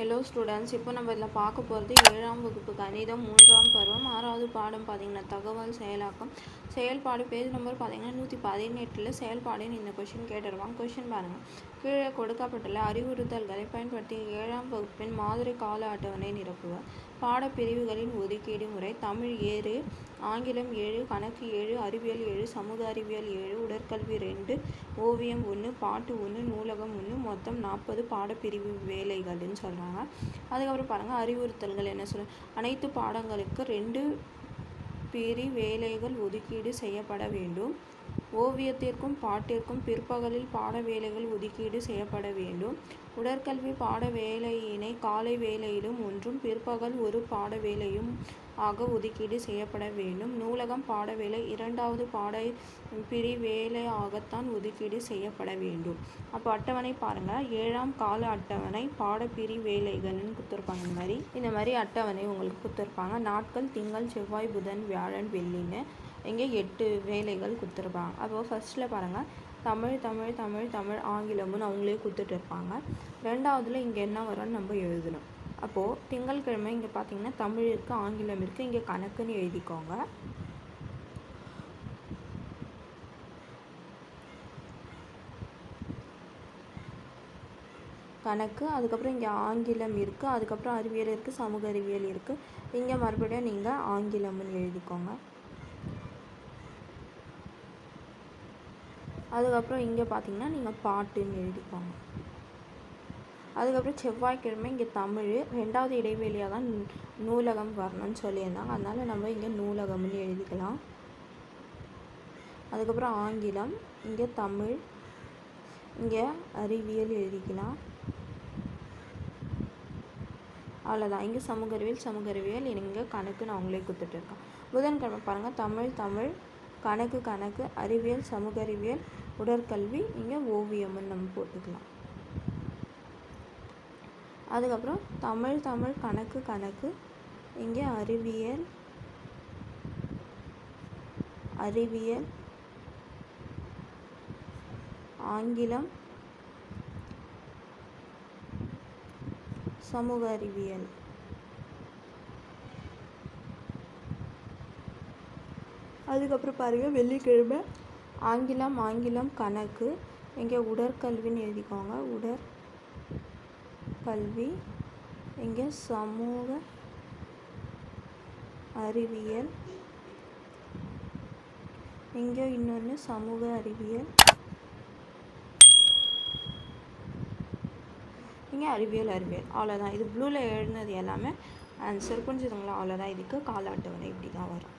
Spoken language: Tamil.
ஹலோ ஸ்டூடெண்ட்ஸ் இப்போ நம்ம இதில் பார்க்க போகிறது ஏழாம் வகுப்பு கணிதம் மூன்றாம் பருவம் ஆறாவது பாடம் பார்த்தீங்கன்னா தகவல் செயலாக்கம். செயல்பாடு பேஜ் நம்பர் பார்த்தீங்கன்னா நூற்றி பதினெட்டில் செயல்பாடுன்னு இந்த கொஷின் கேட்டுருவாங்க கொஷின் பாருங்கள் கீழே கொடுக்கப்பட்டுள்ள அறிவுறுத்தல்களை பயன்படுத்தி ஏழாம் வகுப்பின் மாதிரி கால அட்டவணை நிரப்புக. பாடப்பிரிவுகளின் ஒதுக்கீடு முறை. தமிழ் ஏழு ஆங்கிலம் ஏழு கணக்கு ஏழு அறிவியல் ஏழு சமூக அறிவியல் ஏழு உடற்கல்வி ரெண்டு ஓவியம் ஒன்று பாட்டு ஒன்று நூலகம் ஒன்று மொத்தம் நாற்பது பாடப்பிரிவு வேலைகள்னு சொல்கிறாங்க அதுக்கப்புறம் பாருங்கள் அறிவுறுத்தல்கள் என்ன சொல்ல அனைத்து பாடங்களுக்கு ரெண்டு பிரி வேலைகள் ஒதுக்கீடு செய்யப்பட வேண்டும். ஓவியத்திற்கும் பாட்டிற்கும் பிற்பகலில் பாட வேலைகள் ஒதுக்கீடு செய்யப்பட வேண்டும். உடற்கல்வி பாட வேலையினை காலை வேலையிலும் ஒன்றும் பிற்பகல் ஒரு பாட வேலையும் ஆக ஒதுக்கீடு செய்யப்பட வேண்டும். நூலகம் பாட வேலை இரண்டாவது பாட பிரி வேலையாகத்தான் ஒதுக்கீடு செய்யப்பட வேண்டும். அப்போ அட்டவணை பாருங்கள் ஏழாம் கால அட்டவணை பாடப்பிரி வேலைகள்னு கொடுத்துருப்பாங்க இந்த மாதிரி இந்த மாதிரி அட்டவணை உங்களுக்கு கொடுத்துருப்பாங்க நாட்கள் திங்கள் செவ்வாய் புதன் வியாழன் வெள்ளின்னு இங்கே எட்டு வேலைகள் கொடுத்துருப்பாங்க. அப்போது ஃபஸ்ட்டில் பாருங்கள் தமிழ் தமிழ் தமிழ் தமிழ் ஆங்கிலம்னு அவங்களே கொடுத்துட்டு இருப்பாங்க. ரெண்டாவதுல இங்கே என்ன வரும்னு நம்ம எழுதணும். அப்போது திங்கட்கிழமை இங்கே பார்த்தீங்கன்னா தமிழ் இருக்குது ஆங்கிலம் இருக்குது இங்கே கணக்குன்னு எழுதிக்கோங்க. கணக்கு அதுக்கப்புறம் இங்கே ஆங்கிலம் இருக்குது அதுக்கப்புறம் அறிவியல் இருக்குது சமூக அறிவியல் இருக்குது இங்கே மறுபடியும் நீங்கள் ஆங்கிலம்னு எழுதிக்கோங்க. அதுக்கப்புறம் இங்கே பார்த்தீங்கன்னா நீங்கள் பாட்டுன்னு எழுதிக்கோங்க. அதுக்கப்புறம் செவ்வாய்க்கிழமை இங்கே தமிழ் ரெண்டாவது இடைவெளியாக தான் நூலகம் வரணும்னு சொல்லியிருந்தாங்க. அதனால் நம்ம இங்கே நூலகம்னு எழுதிக்கலாம். அதுக்கப்புறம் ஆங்கிலம் இங்கே தமிழ் இங்கே அறிவியல் எழுதிக்கலாம். அவ்வளோதான். இங்கே சமூக அறிவியல் சமூக அறிவியல் இங்கே கணக்குன்னு அவங்களே கொடுத்துட்ருக்கேன் புதன்கிழமை பாருங்கள் தமிழ் தமிழ் கணக்கு கணக்கு அறிவியல் சமூக அறிவியல் உடற்கல்வி இங்கே ஓவியம்னு நம்ம போட்டுக்கலாம். அதுக்கப்புறம் தமிழ் தமிழ் கணக்கு கணக்கு இங்கே அறிவியல் அறிவியல் ஆங்கிலம் சமூக அறிவியல் அதுக்கப்புறம் பாருங்கள் வெள்ளிக்கிழமை ஆங்கிலம் ஆங்கிலம் கணக்கு. இங்கே உடற்கல்வின்னு எழுதிக்கோங்க. உடற் கல்வி இங்கே சமூக அறிவியல். இங்கே இன்னொன்று சமூக அறிவியல். இங்கே அறிவியல் அறிவியல். அவ்வளோதான் இது ப்ளூவில் எழுதினது எல்லாமே ஆன்சர் புரிஞ்சுதுங்களா? அவ்வளோதான் இதுக்கு கால அட்டவணை இப்படி தான் வரும்.